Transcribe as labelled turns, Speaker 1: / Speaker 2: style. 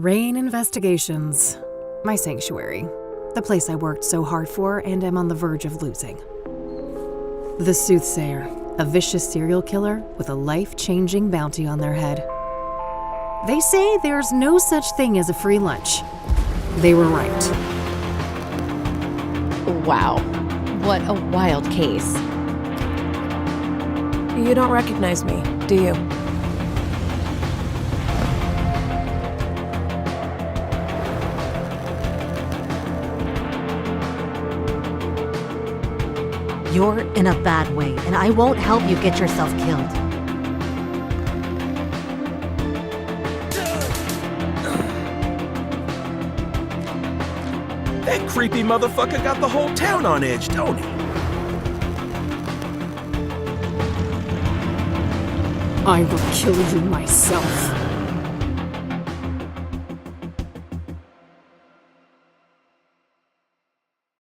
Speaker 1: Rain Investigations. My sanctuary. The place I worked so hard for and am on the verge of losing. The Soothsayer, a vicious serial killer with a life changing bounty on their head. They say there's no such thing as a free lunch. They were right.
Speaker 2: Wow. What a wild case.
Speaker 3: You don't recognize me, do you?
Speaker 4: You're in a bad way, and I won't help you get yourself killed.
Speaker 5: That creepy motherfucker got the whole town on edge, don't he?
Speaker 1: I will kill you myself.